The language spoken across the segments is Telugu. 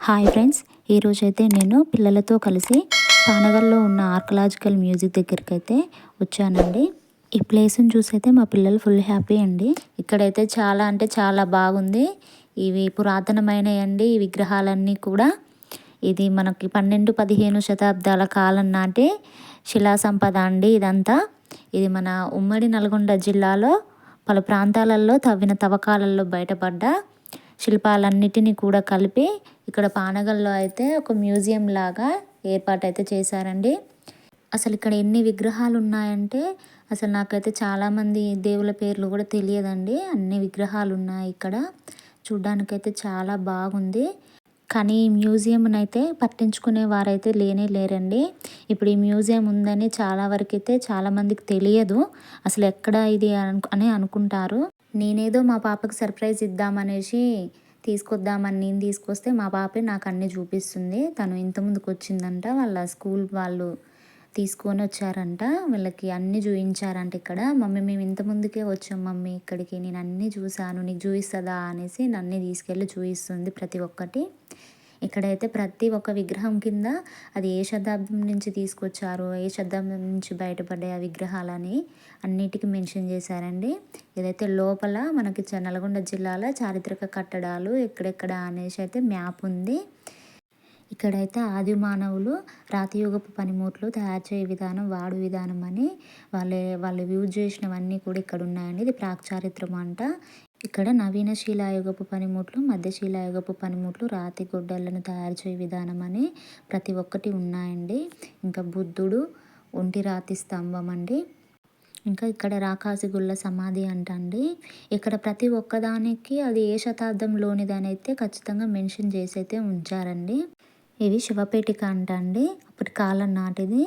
హాయ్ ఫ్రెండ్స్ ఈరోజు అయితే నేను పిల్లలతో కలిసి పానగల్లో ఉన్న ఆర్కలాజికల్ మ్యూజిక్ దగ్గరికి అయితే వచ్చానండి. ఈ ప్లేస్ని చూసి అయితే మా పిల్లలు ఫుల్ హ్యాపీ అండి. ఇక్కడైతే చాలా అంటే చాలా బాగుంది. ఇవి పురాతనమైనవి ఈ విగ్రహాలన్నీ కూడా. ఇది మనకి పన్నెండు పదిహేను శతాబ్దాల కాలం నాటి శిలా సంపద అండి ఇదంతా. ఇది మన ఉమ్మడి నల్గొండ జిల్లాలో పలు ప్రాంతాలలో తవ్విన తవ్వకాలలో బయటపడ్డ శిల్పాలన్నిటినీ కూడా కలిపి ఇక్కడ పానగల్లో అయితే ఒక మ్యూజియం లాగా ఏర్పాటైతే చేశారండి. అసలు ఇక్కడ ఎన్ని విగ్రహాలు ఉన్నాయంటే అసలు నాకైతే చాలామంది దేవుల పేర్లు కూడా తెలియదండి. అన్ని విగ్రహాలు ఉన్నాయి ఇక్కడ. చూడ్డానికైతే చాలా బాగుంది. కానీ ఈ మ్యూజియంనైతే పట్టించుకునే వారైతే లేనే లేరండి. ఇప్పుడు ఈ మ్యూజియం ఉందని చాలా వరకైతే చాలామందికి తెలియదు. అసలు ఎక్కడ ఇది అని అనుకుంటారు. నేనేదో మా పాపకి సర్ప్రైజ్ ఇద్దామనేసి తీసుకొద్దామని నేను తీసుకొస్తే మా పాపే నాకు అన్నీ చూపిస్తుంది. తను ఇంతకుముందుకు వచ్చిందంట వాళ్ళ స్కూల్ వాళ్ళు తీసుకొని వచ్చారంట వీళ్ళకి అన్నీ చూపించారంట ఇక్కడ. మమ్మీ మేము ఇంత ముందుకే వచ్చాం మమ్మీ ఇక్కడికి నేను అన్నీ చూశాను నీకు చూపిస్తుందా అనేసి నన్ను తీసుకెళ్ళి చూపిస్తుంది ప్రతి ఒక్కటి. ఇక్కడైతే ప్రతి ఒక్క విగ్రహం కింద అది ఏ శతాబ్దం నుంచి తీసుకొచ్చారు ఏ శతాబ్దం నుంచి బయటపడే ఆ విగ్రహాలని అన్నిటికీ మెన్షన్ చేశారండి. ఇదైతే లోపల మనకి నల్గొండ జిల్లాలో చారిత్రక కట్టడాలు ఎక్కడెక్కడ అనేసి అయితే మ్యాప్ ఉంది. ఇక్కడైతే ఆది మానవులు రాతియుగపు పనిముట్లు తయారు చేయ విధానం వాడు విధానం అని వాళ్ళే వాళ్ళు యూజ్ చేసినవన్నీ కూడా ఇక్కడ ఉన్నాయండి ఇది ప్రాక్చారిత్రం అంట. ఇక్కడ నవీన శిలాయుగపు పనిముట్లు మధ్యశిలాయుగపు పనిముట్లు రాతి గుడ్డలను తయారు చేయ విధానం అని ప్రతి ఒక్కటి ఉన్నాయండి. ఇంకా బుద్ధుడు ఒంటి రాతి స్తంభం అండి. ఇంకా ఇక్కడ రాకాసిగుళ్ళ సమాధి అంటండి. ఇక్కడ ప్రతి ఒక్కదానికి అది ఏ శతాబ్దంలోనిదనైతే ఖచ్చితంగా మెన్షన్ చేసి అయితే ఉంచారండి. ఇది శివపేటిక అంటండి. అప్పటి కాలం నాటిది.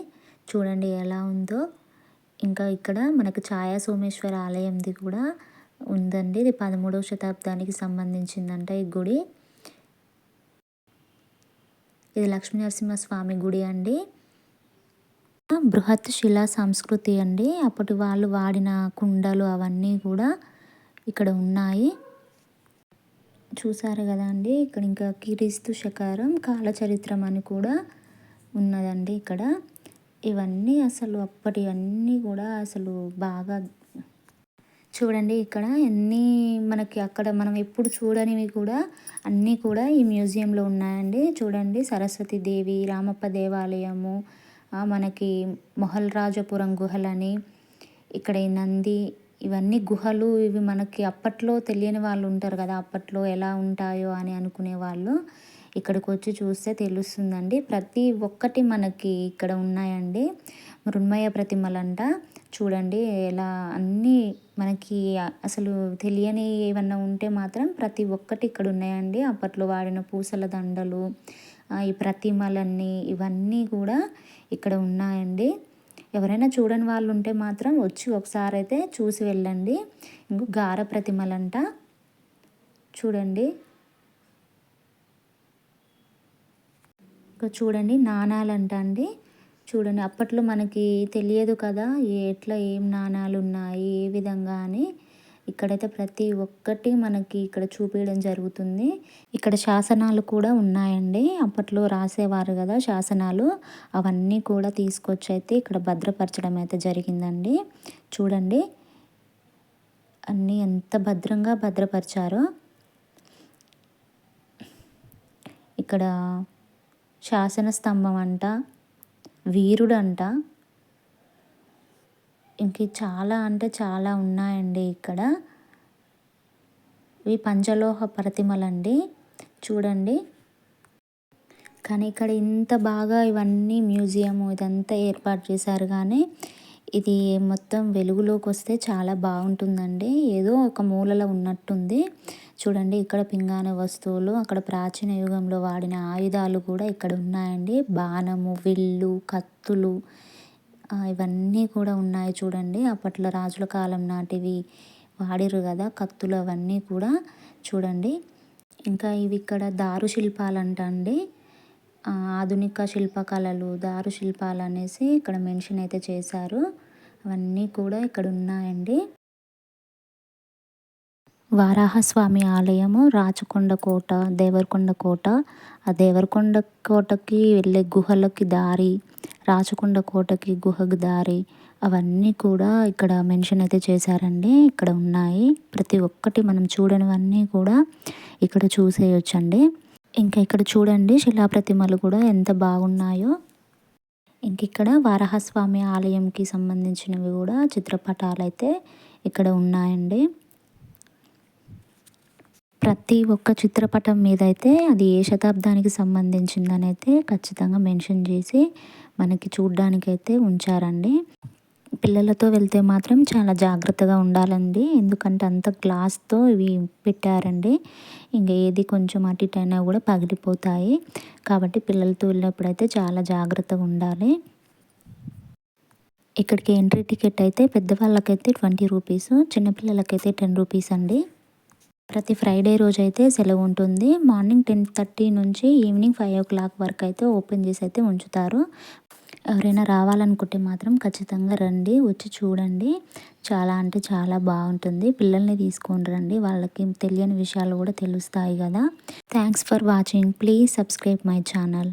చూడండి ఎలా ఉందో. ఇంకా ఇక్కడ మనకు ఛాయా సోమేశ్వర ఆలయంది కూడా ఉందండి. ఇది పదమూడవ శతాబ్దానికి సంబంధించిందంట ఈ గుడి. ఇది లక్ష్మీ నరసింహస్వామి గుడి అండి. బృహత్ శిలా సంస్కృతి అండి. అప్పటి వాళ్ళు వాడిన కుండలు అవన్నీ కూడా ఇక్కడ ఉన్నాయి. చూసారు కదా అండి. ఇక్కడ ఇంకా కిరీస్తు శకారం కాలచరిత్రం అని కూడా ఉన్నదండి ఇక్కడ. ఇవన్నీ అసలు అప్పటివన్నీ కూడా అసలు బాగా చూడండి ఇక్కడ ఎన్ని మనకి అక్కడ మనం ఎప్పుడు చూడనివి కూడా అన్నీ కూడా ఈ మ్యూజియంలో ఉన్నాయండి. చూడండి సరస్వతి దేవి రామప్ప దేవాలయము మనకి మొహల్రాజపురం గుహలని ఇక్కడ ఈ నంది ఇవన్నీ గుహలు ఇవి మనకి అప్పట్లో తెలియని వాళ్ళు ఉంటారు కదా అప్పట్లో ఎలా ఉంటాయో అని అనుకునే వాళ్ళు ఇక్కడికి వచ్చి చూస్తే తెలుస్తుందండి. ప్రతి ఒక్కటి మనకి ఇక్కడ ఉన్నాయండి. మృణ్మయ ప్రతిమలంట చూడండి ఎలా అన్నీ మనకి అసలు తెలియని ఏమన్నా ఉంటే మాత్రం ప్రతి ఒక్కటి ఇక్కడ ఉన్నాయండి. అప్పట్లో వాడిన పూసల దండలు ఈ ప్రతిమలన్నీ ఇవన్నీ కూడా ఇక్కడ ఉన్నాయండి. ఎవరైనా చూడని వాళ్ళు ఉంటే మాత్రం వచ్చి ఒకసారి అయితే చూసి వెళ్ళండి. ఇంకో గార ప్రతిమలంట. చూడండి. ఇంకా చూడండి నాణాలంట అండి. చూడండి అప్పట్లో మనకి తెలియదు కదా ఎట్లా ఏం నాణాలు ఉన్నాయి ఏ విధంగా అని. ఇక్కడైతే ప్రతి ఒక్కటి మనకి ఇక్కడ చూపించడం జరుగుతుంది. ఇక్కడ శాసనాలు కూడా ఉన్నాయండి. అప్పట్లో రాసేవారు కదా శాసనాలు. అవన్నీ కూడా తీసుకొచ్చి అయితే ఇక్కడ భద్రపరచడం అయితే జరిగిందండి. చూడండి అన్నీ ఎంత భద్రంగా భద్రపరిచారో. ఇక్కడ శాసన స్తంభం అంట వీరుడు అంట ఇంక చాలా అంటే చాలా ఉన్నాయండి ఇక్కడ. ఇవి పంచలోహ ప్రతిమలండి. చూడండి. కానీ ఇక్కడ ఇంత బాగా ఇవన్నీ మ్యూజియం ఇదంతా ఏర్పాటు చేశారు కానీ ఇది మొత్తం వెలుగులోకి వస్తే చాలా బాగుంటుందండి. ఏదో ఒక మూలలో ఉన్నట్టుంది. చూడండి ఇక్కడ పింగాణ వస్తువులు అక్కడ ప్రాచీన యుగంలో వాడిన ఆయుధాలు కూడా ఇక్కడ ఉన్నాయండి. బాణము విల్లు కత్తులు ఇవన్నీ కూడా ఉన్నాయి చూడండి. అప్పట్లో రాజుల కాలం నాటివి వాడిరు కదా కత్తులు అవన్నీ కూడా చూడండి. ఇంకా ఇవి ఇక్కడ దారు శిల్పాలంట అండి ఆధునిక శిల్పకళలు దారు శిల్పాలు అనేసి ఇక్కడ మెన్షన్ అయితే చేశారు. అవన్నీ కూడా ఇక్కడ ఉన్నాయండి వారాహస్వామి ఆలయము రాచకొండ కోట దేవరకొండ కోట. ఆ దేవరకొండ కోటకి వెళ్ళే గుహలకి దారి రాచకొండ కోటకి గుహకు దారి అవన్నీ కూడా ఇక్కడ మెన్షన్ అయితే చేశారండి. ఇక్కడ ఉన్నాయి. ప్రతి ఒక్కటి మనం చూడనివన్నీ కూడా ఇక్కడ చూసేయొచ్చండి. ఇంకా ఇక్కడ చూడండి శిలాప్రతిమలు కూడా ఎంత బాగున్నాయో. ఇంక ఇక్కడ వారాహస్వామి ఆలయంకి సంబంధించినవి కూడా చిత్రపటాలు అయితే ఇక్కడ ఉన్నాయండి. ప్రతి ఒక్క చిత్రపటం మీద అయితే అది ఏ శతాబ్దానికి సంబంధించిందని అయితే ఖచ్చితంగా మెన్షన్ చేసి మనకి చూడ్డానికైతే ఉంచారండి. పిల్లలతో వెళ్తే మాత్రం చాలా జాగ్రత్తగా ఉండాలండి. ఎందుకంటే అంత గ్లాస్తో ఇవి పెట్టారండి. ఇంకా ఏది కొంచెం అటు ఇటు అయినా కూడా పగిలిపోతాయి. కాబట్టి పిల్లలతో వెళ్ళినప్పుడు అయితే చాలా జాగ్రత్తగా ఉండాలి. ఇక్కడికి ఎంట్రీ టికెట్ అయితే పెద్దవాళ్ళకైతే ట్వంటీ రూపీస్ చిన్నపిల్లలకైతే టెన్ రూపీస్ అండి. ప్రతి ఫ్రైడే రోజు అయితే సెలవు ఉంటుంది. మార్నింగ్ టెన్ థర్టీ నుంచి ఈవినింగ్ ఫైవ్ ఓ క్లాక్ వరకు అయితే ఓపెన్ చేసి అయితే ఉంచుతారు. ఎవరైనా రావాలనుకుంటే మాత్రం ఖచ్చితంగా రండి వచ్చి చూడండి. చాలా అంటే చాలా బాగుంటుంది. పిల్లల్ని తీసుకొని రండి. వాళ్ళకి తెలియని విషయాలు కూడా తెలుస్తాయి కదా. Thanks for watching please subscribe my channel